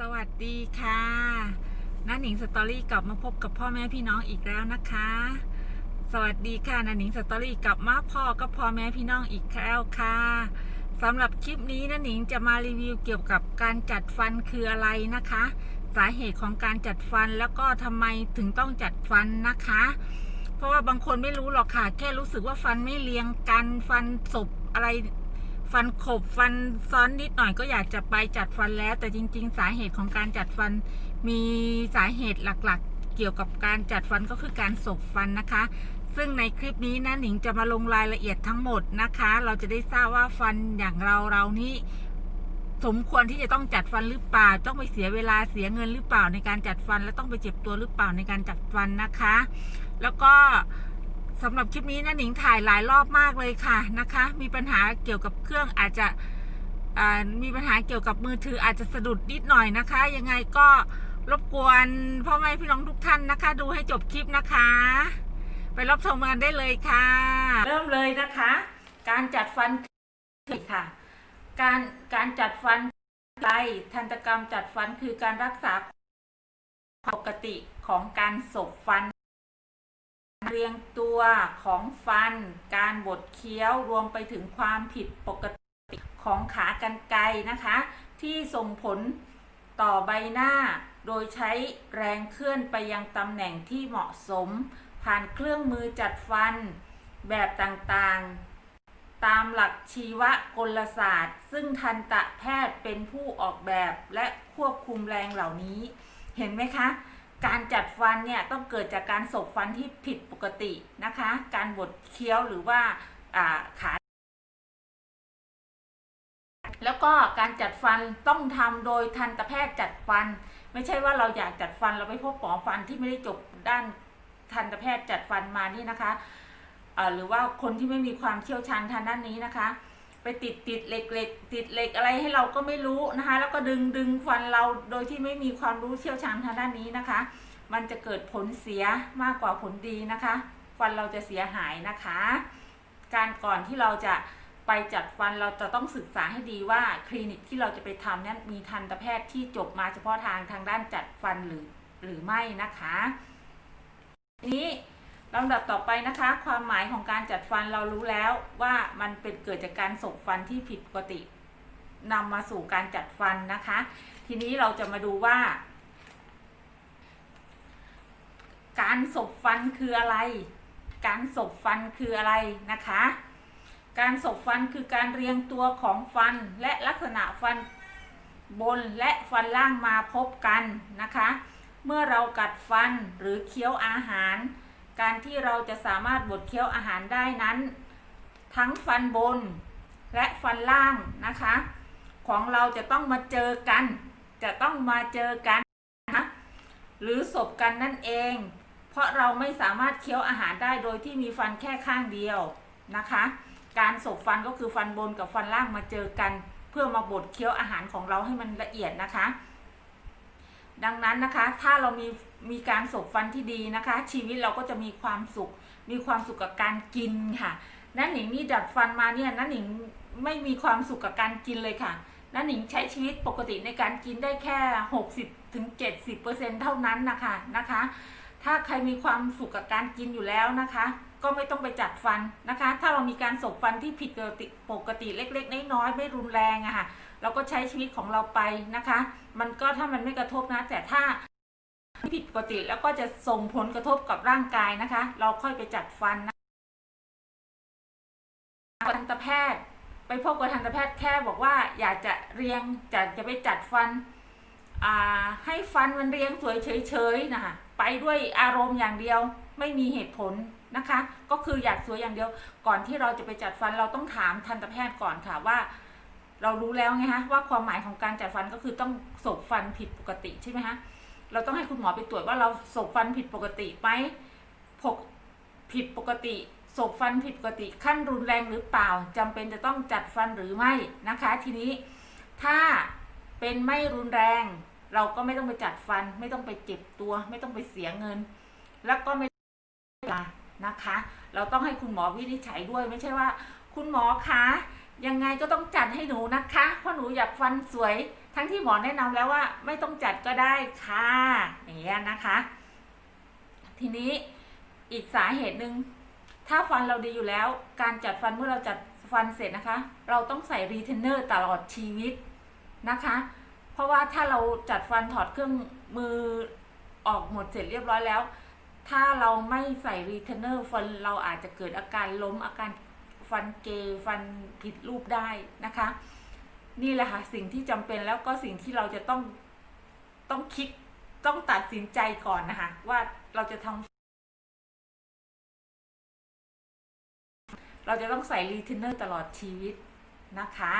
สวัสดีค่ะน้าหนิงสตอรี่กลับมาพบกับพ่อแม่พี่น้องอีกแล้วนะคะ สวัสดีค่ะน้าหนิงสตอรี่กลับมาพ่อกับพ่อแม่พี่น้องอีกแล้วค่ะสำหรับคลิปนี้น้าหนิงจะมารีวิวเกี่ยวกับการจัดฟันคืออะไรนะคะ สาเหตุของการจัดฟันแล้วก็ทำไมถึงต้องจัดฟันนะคะ เพราะว่าบางคนไม่รู้หรอกค่ะ แค่รู้สึกว่าฟันไม่เรียงกันฟันศพอะไร ฟันขบฟันซ้อนนิดหน่อยก็อยากจะไปจัดฟันแล้ว แต่จริง ๆ สาเหตุของการจัดฟันมีสาเหตุหลักๆ เกี่ยวกับการจัดฟันก็คือการศบฟันนะคะ ซึ่งในคลิปนี้นะหนิงจะมาลงรายละเอียดทั้งหมดนะคะ เราจะได้ทราบว่าฟันอย่างเราเรานี่สมควรที่จะต้องจัดฟันหรือเปล่า ต้องไปเสียเวลาเสียเงินหรือเปล่าในการจัดฟัน และต้องไปเจ็บตัวหรือเปล่าในการจัดฟันนะคะ แล้วก็ สำหรับคลิปนี้นะหนิงถ่ายหลายรอบมากเลยค่ะนะคะ มีปัญหาเกี่ยวกับเครื่องอาจจะมีปัญหาเกี่ยวกับมือถืออาจจะสะดุดนิดหน่อยนะคะ ยังไงก็รบกวนพ่อแม่พี่น้องทุกท่านนะคะ ดูให้จบคลิปนะคะ ไปรับชมกันได้เลยค่ะ เริ่มเลยนะคะ การจัดฟันคือค่ะ การการจัดฟันไรทันตกรรมจัดฟันคือการรักษาปกติของการสบฟัน เรียงตัวของฟัน การบดเคี้ยวรวมไปถึงความผิดปกติของขากรรไกรนะคะ ที่ส่งผลต่อใบหน้า โดยใช้แรงเคลื่อนไปยังตำแหน่งที่เหมาะสม ผ่านเครื่องมือจัดฟันแบบต่างๆ ตามหลักชีวกลศาสตร์ ซึ่งทันตแพทย์เป็นผู้ออกแบบและควบคุมแรงเหล่านี้ เห็นไหมคะ การจัดฟันเนี่ยต้องเกิดจากการสบฟันที่ผิดปกตินะคะ การบดเคี้ยวหรือว่าขาแล้วก็การจัดฟันต้องทำโดยทันตแพทย์จัดฟัน ไม่ใช่ว่าเราอยากจัดฟันเราไปพบหมอฟันที่ไม่ได้จบด้านทันตแพทย์จัดฟันมานี่นะคะหรือว่าคนที่ไม่มีความเชี่ยวชาญทางด้านนี้นะคะ ไปติดติดเหล็กเหล็กติดเหล็กอะไรให้เราก็ไม่รู้นะคะ แล้วก็ดึงดึงฟันเราโดยที่ไม่มีความรู้เชี่ยวชาญทางด้านนี้นะคะ มันจะเกิดผลเสียมากกว่าผลดีนะคะ ฟันเราจะเสียหายนะคะ การก่อนที่เราจะไปจัดฟันเราจะต้องศึกษาให้ดีว่าคลินิกที่เราจะไปทำนั้นมีทันตแพทย์ที่จบมาเฉพาะทางทางด้านจัดฟันหรือหรือไม่นะคะ นี้ ลำดับต่อไปนะคะ ความหมายของการจัดฟันเรารู้แล้วว่ามันเป็นเกิดจากการสบฟันที่ผิดปกตินำมาสู่การจัดฟันนะคะ ทีนี้เราจะมาดูว่า การสบฟันคืออะไร การสบฟันคืออะไรนะคะ การสบฟันคือการเรียงตัวของฟันและลักษณะฟันบนและฟันล่างมาพบกันนะคะ เมื่อเรากัดฟันหรือเคี้ยวอาหาร การที่เราจะสามารถบดเคี้ยวอาหารได้นั้น ทั้งฟันบนและฟันล่างนะคะ ของเราจะต้องมาเจอกัน จะต้องมาเจอกันนะหรือสบกันนั่นเอง เพราะเราไม่สามารถเคี้ยวอาหารได้โดยที่มีฟันแค่ข้างเดียวนะคะ การสบฟันก็คือฟันบนกับฟันล่างมาเจอกัน เพื่อมาบดเคี้ยวอาหารของเราให้มันละเอียดนะคะ ดังนั้นนะคะถ้าเรามี มีการสบฟันที่ดีนะคะ ชีวิตเราก็จะมีความสุข มีความสุขกับการกินค่ะนั่นหนิงนี่ดัดฟันมาเนี่ยนั่นหนิงไม่มีความสุขกับการกินเลยค่ะนั่นหนิงใช้ชีวิตปกติในการกินได้แค่ 60ถึง70เปอร์เซ็นเท่านั้นนะคะนะคะ ถ้าใครมีความสุขกับการกินอยู่แล้วนะคะ ก็ไม่ต้องไปจัดฟันนะคะ ถ้าเรามีการสบฟันที่ผิดปกติเล็ก ๆ น้อยๆไม่รุนแรงอะค่ะเราก็ใช้ชีวิตของเราไปนะคะ มันก็ถ้ามันไม่กระทบนะแต่ถ้า ผิดปกติแล้วก็จะส่งผลกระทบกับร่างกายนะคะ เราค่อยไปจัดฟันนะทันตแพทย์ ไปพบกับทันตแพทย์แค่บอกว่าอยากจะเรียงจะจะไปจัดฟันให้ฟันมันเรียงสวยเฉยๆนะคะไปด้วยอารมณ์อย่างเดียวไม่มีเหตุผลนะคะ ก็คืออยากสวยอย่างเดียว ก่อนที่เราจะไปจัดฟันเราต้องถามทันตแพทย์ก่อนค่ะว่า เรารู้แล้วไงฮะว่าความหมายของการจัดฟันก็คือต้องสบฟันผิดปกติใช่ไหมฮะ เราต้องให้คุณหมอไปตรวจว่าเราสบฟันผิดปกติไหมผกผิดปกติสบฟันผิดปกติขั้นรุนแรงหรือเปล่าจำเป็นจะต้องจัดฟันหรือไม่นะคะ ทีนี้ถ้าเป็นไม่รุนแรง เราก็ไม่ต้องไปจัดฟัน ไม่ต้องไปเจ็บตัว ไม่ต้องไปเสียเงิน แล้วก็ไม่นะคะ เราต้องให้คุณหมอวินิจฉัยด้วยไม่ใช่ว่า คุณหมอคะยังไงก็ต้องจัดให้หนูนะคะ เพราะหนูอยากฟันสวย ทั้งที่หมอแนะนำแล้วว่าไม่ต้องจัดก็ได้ค่ะอย่างเงี้ยนะคะ ทีนี้อีกสาเหตุหนึ่งถ้าฟันเราดีอยู่แล้ว การจัดฟันเมื่อเราจัดฟันเสร็จนะคะ เราต้องใส่รีเทนเนอร์ตลอดชีวิตนะคะ เพราะว่าถ้าเราจัดฟันถอดเครื่องมือออกหมดเสร็จเรียบร้อยแล้ว ถ้าเราไม่ใส่รีเทนเนอร์ฟันเราอาจจะเกิดอาการล้มอาการฟันเกยฟันผิดรูปได้นะคะ นี่แหละค่ะสิ่งที่จำเป็นแล้วก็สิ่งที่เราจะต้องต้องคิดต้องตัดสินใจก่อนนะคะ ว่าเราจะทำเราจะต้องใส่รีเทนเนอร์ตลอดชีวิตนะคะ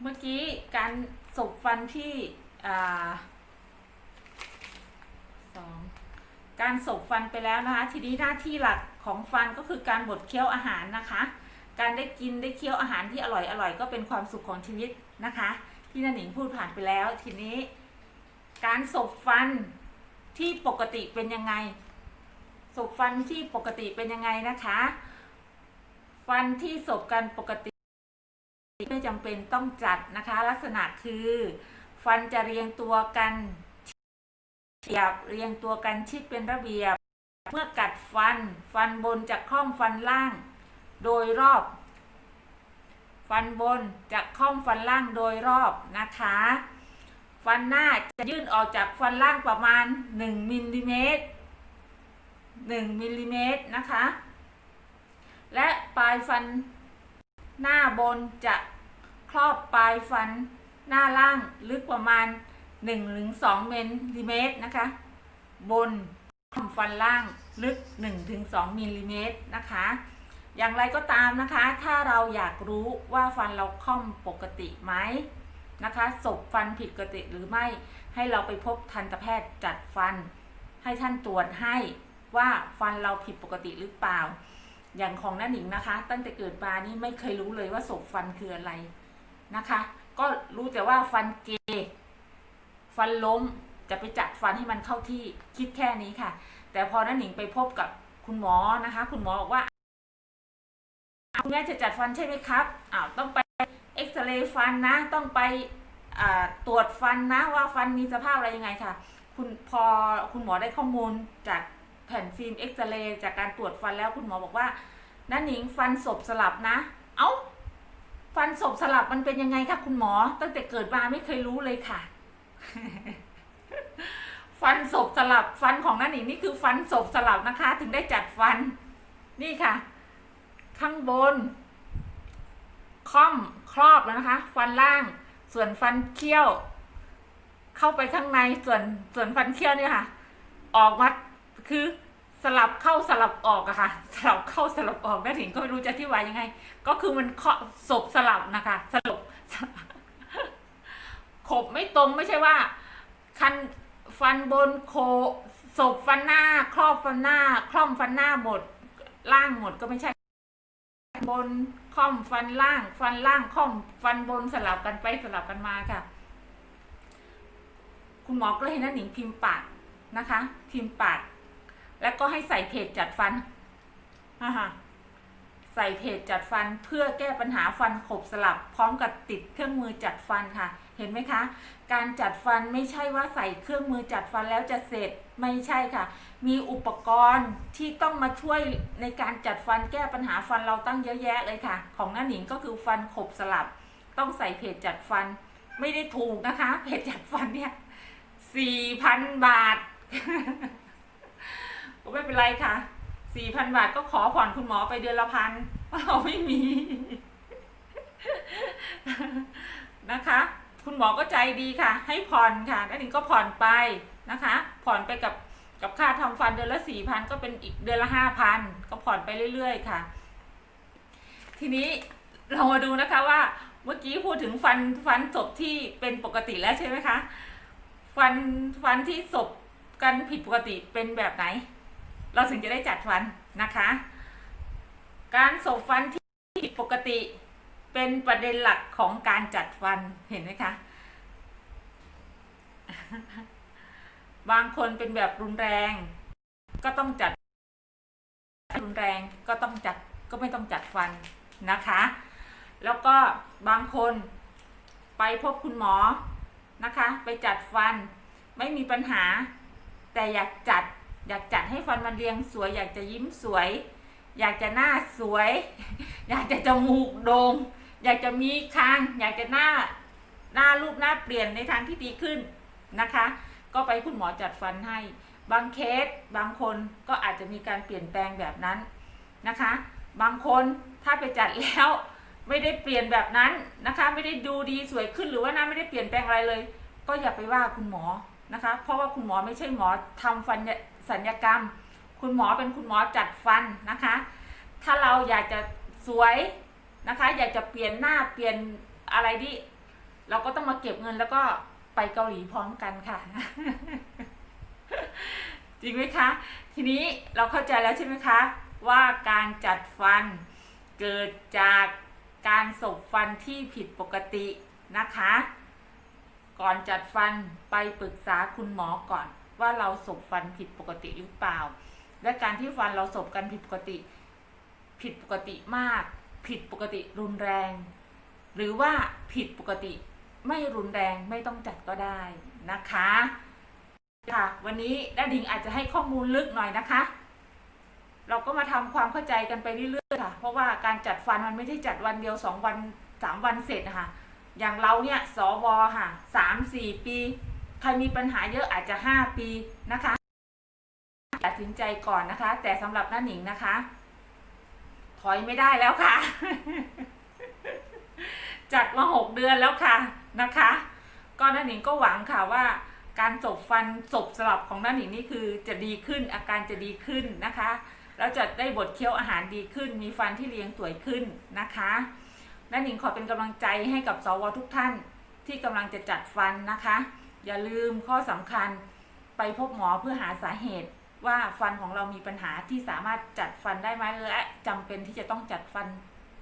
เมื่อกี้การสบฟันที่สองการสบฟันไปแล้วนะคะ ทีนี้หน้าที่หลักของฟันก็คือการบดเคี้ยวอาหารนะคะ การได้กินได้เคี้ยวอาหารที่อร่อยอร่อยก็เป็นความสุขของชีวิตนะคะ ที่นันหนิงพูดผ่านไปแล้วทีนี้ การสบฟันที่ปกติเป็นยังไงสบฟันที่ปกติเป็นยังไงนะคะ ฟันที่สบกันปกติ ไม่จำเป็นต้องจัดนะคะ ลักษณะคือ ฟันจะเรียงตัวกันเฉียบเรียงตัวกันชิดเป็นระเบียบ เมื่อกัดฟัน ฟันบนจะคล่อมฟันล่าง โดยรอบ ฟันบนจะคล่อมฟันล่างโดยรอบนะคะ ฟันหน้าจะยื่นออกจากฟันล่างประมาณ 1มิลลิเมตร1มิลลิเมตรนะคะ และปลายฟันหน้าบนจะครอบปลายฟันหน้าล่างลึกประมาณ 1-2มิลลิเมตรนะคะ บนคล่อมฟันล่างลึก 1-2มิลลิเมตรนะคะ อย่างไรก็ตามนะคะ ถ้าเราอยากรู้ว่าฟันเราค่อมปกติไหมนะคะศพฟันผิดปกติหรือไม่ ให้เราไปพบทันตแพทย์จัดฟัน ให้ท่านตรวจให้ว่าฟันเราผิดปกติหรือเปล่า อย่างของน้าหนิงนะคะ ตั้งแต่เกิดมานี่ไม่เคยรู้เลยว่าศพฟันคืออะไรนะคะ ก็รู้แต่ว่าฟันเกยฟันล้มจะไปจัดฟันให้มันเข้าที่คิดแค่นี้ค่ะ แต่พอน้าหนิงไปพบกับคุณหมอนะคะ คุณหมอบอกว่า คุณแม่จะจัดฟันใช่ไหมครับอ้าวต้องไปเอ็กซเรย์ฟันนะ ต้องไปตรวจฟันนะว่าฟันมีสภาพอะไรยังไงค่ะ คุณพอคุณหมอได้ข้อมูลจากแผ่นฟิล์มเอ็กซเรย์จากการตรวจฟันแล้วคุณหมอบอกว่าน้าหนิงฟันศพสลับนะ เอ้า ฟันศพสลับมันเป็นยังไงคะคุณหมอ ตั้งแต่เกิดมาไม่เคยรู้เลยค่ะ ฟันศพสลับฟันของน้าหนิงนี่คือฟันศพสลับนะคะ ถึงได้จัดฟันนี่ค่ะ ข้างบน ค่อมครอบแล้วนะคะ ฟันล่าง ส่วนฟันเคี้ยว เข้าไปข้างในส่วนส่วนฟันเคี้ยวเนี่ยค่ะ ออกมาคือสลับเข้าสลับออกอะค่ะ สลับเข้าสลับออกแม่ถิงก็ไม่รู้จะอธิบายยังไง ก็คือมันเคาะศพสลับนะคะสลบขบไม่ตรงไม่ใช่ว่า คันฟันบนโคศพฟันหน้า ครอบฟันหน้า คล่อมฟันหน้าหมดล่างหมดก็ไม่ใช่ บนค่อมฟันล่าง ฟันล่างค่อม ฟันบนสลับกันไปสลับกันมาค่ะ คุณหมอก็เลยให้นันหนิงพิมพ์ปากนะคะ พิมพ์ปากแล้วก็ให้ใส่เพจจัดฟันอ่าฮะ ใส่เพจจัดฟันเพื่อแก้ปัญหาฟันขบสลับ พร้อมกับติดเครื่องมือจัดฟันค่ะ เห็นไหมคะ การจัดฟันไม่ใช่ว่าใส่เครื่องมือจัดฟันแล้วจะเสร็จไม่ใช่ค่ะ มีอุปกรณ์ที่ต้องมาช่วยในการจัดฟันแก้ปัญหาฟันเราตั้งเยอะแยะเลยค่ะ ของน้าหนิงก็คือฟันขบสลับ ต้องใส่เพจจัดฟัน ไม่ได้ถูกนะคะ เพจจัดฟันเนี่ยสี่พันบาทก็ไม่เป็นไรค่ะ สี่พันบาทก็ขอผ่อนคุณหมอไปเดือนละพันเราไม่มีนะคะ คุณหมอก็ใจดีค่ะ ให้ผ่อนค่ะแล้วนิงก็ผ่อนไปนะคะ ผ่อนไปกับกับค่าทำฟันเดือนละสี่พันก็เป็นอีกเดือนละห้าพันก็ผ่อนไปเรื่อยๆค่ะ ทีนี้เรามาดูนะคะว่าเมื่อกี้พูดถึงฟันฟันศพที่เป็นปกติแล้วใช่ไหมคะ ฟันฟันที่ศพกันผิดปกติเป็นแบบไหน เราถึงจะได้จัดฟันนะคะ การศพฟันที่ผิดปกติเป็นประเด็นหลักของการจัดฟันเห็นไหมคะ บางคนเป็นแบบรุนแรง ก็ต้องจัด รุนแรงก็ต้องจัดก็ไม่ต้องจัดฟันนะคะ แล้วก็บางคนไปพบคุณหมอนะคะ ไปจัดฟันไม่มีปัญหา แต่อยากจัด อยากจัดให้ฟันมันเรียงสวย อยากจะยิ้มสวย อยากจะหน้าสวย อยากจะจมูกโดง่งอยากจะมีคาง อยากจะหน้าหน้ารูปหน้าเปลี่ยนในทางที่ดีขึ้นนะคะ ก็ไปคุณหมอจัดฟันให้ บางเคสบางคนก็อาจจะมีการเปลี่ยนแปลงแบบนั้นนะคะ บางคนถ้าไปจัดแล้วไม่ได้เปลี่ยนแบบนั้นนะคะ ไม่ได้ดูดีสวยขึ้นหรือว่าหน้าไม่ได้เปลี่ยนแปลงอะไรเลย ก็อย่าไปว่าคุณหมอนะคะ เพราะว่าคุณหมอไม่ใช่หมอทำฟัน สัญญกรรม คุณหมอเป็นคุณหมอจัดฟันนะคะ ถ้าเราอยากจะสวยนะคะ อยากจะเปลี่ยนหน้าเปลี่ยนอะไรดิ เราก็ต้องมาเก็บเงินแล้วก็ไปเกาหลีพร้อมกันค่ะ จริงไหมคะ ทีนี้เราเข้าใจแล้วใช่ไหมคะ ว่าการจัดฟันเกิดจากการสบฟันที่ผิดปกตินะคะ ก่อนจัดฟันไปปรึกษาคุณหมอก่อน ว่าเราสบฟันผิดปกติหรือเปล่า และการที่ฟันเราสบกันผิดปกติ ผิดปกติมาก ผิดปกติรุนแรง หรือว่าผิดปกติไม่รุนแรงไม่ต้องจัดก็ได้นะคะค่ะวันนี้ด้าดิงอาจจะให้ข้อมูลลึกหน่อยนะคะ เราก็มาทำความเข้าใจกันไปเรื่อยๆค่ะ เพราะว่าการจัดฟันมันไม่ได้จัดวันเดียวสองวันสามวันเสร็จนะคะอย่างเราเนี่ยสวค่ะสามสี่ปี ใครมีปัญหาเยอะอาจจะห้าปีนะคะตัดสินใจก่อนนะคะ แต่สำหรับน้าหนิงนะคะ ถอยไม่ได้แล้วค่ะ จัดมาหกเดือนแล้วค่ะนะคะ ก็น้าหนิงก็หวังค่ะว่า การสบฟันสบสลับของน้าหนิงนี่คือจะดีขึ้นอาการจะดีขึ้นนะคะแล้วจะได้บทเคี้ยวอาหารดีขึ้น มีฟันที่เรียงสวยขึ้นนะคะน้าหนิงขอเป็นกำลังใจให้กับสวทุกท่านที่กำลังจะจัดฟันนะคะ อย่าลืมข้อสำคัญไปพบหมอเพื่อหาสาเหตุว่าฟันของเรามีปัญหาที่สามารถจัดฟันได้ไหมและจำเป็นที่จะต้องจัดฟัน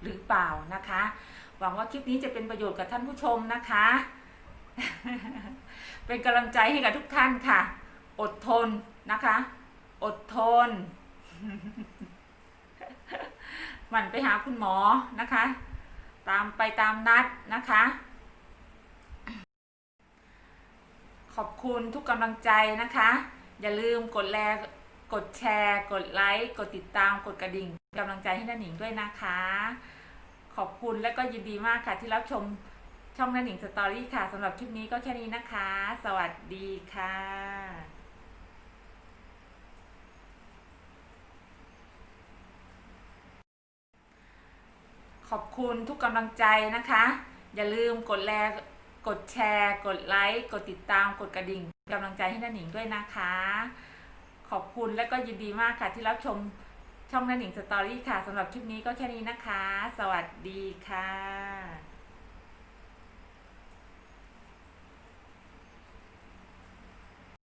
หรือเปล่านะคะ หวังว่าคลิปนี้จะเป็นประโยชน์กับท่านผู้ชมนะคะ เป็นกำลังใจให้กับทุกท่านค่ะ อดทนนะคะ อดทนหมั่นไปหาคุณหมอนะคะ ตามไปตามนัดนะคะ ข อบคุณทุกกำลังใจนะคะ อย่าลืมกดแลกดแชร์ กดไลค์ กดติดตาม กดกระดิ่งกำลังใจให้น้าหนิงด้วยนะคะ ขอบคุณและก็ยินดีมากค่ะที่รับชมช่องน้าหนิงสตอรี่ค่ะสำหรับคลิปนี้ก็แค่นี้นะคะ สวัสดีค่ะขอบคุณทุกกำลังใจนะคะ อย่าลืมกดแล กดแชร์ กดไลค์ กดติดตาม กดกระดิ่งกำลังใจให้น้าหนิงด้วยนะคะ ขอบคุณและก็ยินดีมากค่ะที่รับชมช่องน้าหนิงสตอรี่ค่ะสำหรับคลิปนี้ก็แค่นี้นะคะ สวัสดีค่ะ